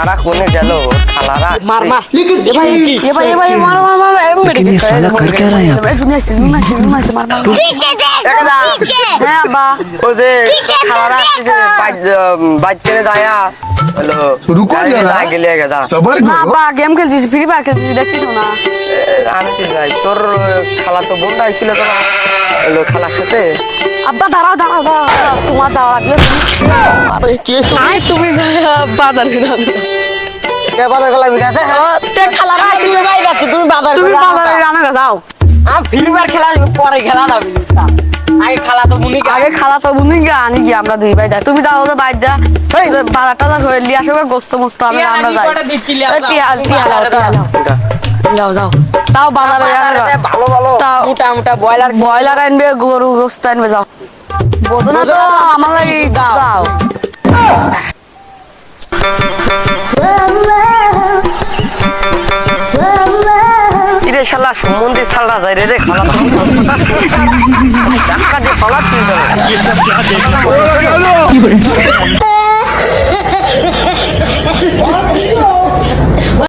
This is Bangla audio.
খালারা কোনে গেল খালারা মার মার এ ভাই এ ভাই এ ভাই মার মার মার মার लेकिन ये साला कर क्या रहा है यहाँ पे? জুন আছে জুন আছে জুন আছে মার মার पीछे देख দেখা पीछे হ্যাঁ আব্বা ও যে পিছে খালারা পিছে আসছে বাচ্চারে যায়া হলো रुको जरा গেলে গেদা सबर না करो আব্বা গেম খেলতেছি ফ্রি ফায়ার খেলতেছি দেখছিস না আমি তো যাই তোর খালা তো বোনটা আইছিল তোরা হলো খালার সাথে আব্বা দাঁড়াও দাঁড়াও দাঁড়াও দাঁড়াও, তোমার যাওয়া লাগলে আরে কে আই তুমি বাজার ফিরা কে বাজার গলা বিরাতে তে খালারা তুমি ভাই যাচ্ছি তুমি বাজার তুমি বাজারে আসো। যাও। আমি ফ্রি খেলা পরে খেলা যাবি। আগে খেলা তো আগে খালা তো বুনি গিয়ে আনি গিয়ে আমরা দুই ভাই যাই। তুমি যাও ওদের বাইর যা। বাজার টাজার হয়ে লিয়ে আসবে গোস্ত মোস্ত আমি আমরা যাই। যাও। যাও। তাও বাজারে রান্না বাজারে ভালো ভালো। তাও- মোটা মোটা ব্রয়লার ব্রয়লার আনবে গরু গোস্ত আনবে যাও। বোঝো না তো আমার লাগি দাও। ইরে শালা সম্বন্ধে শালা যায় রে রে খালা। টাকা দিয়ে যাবে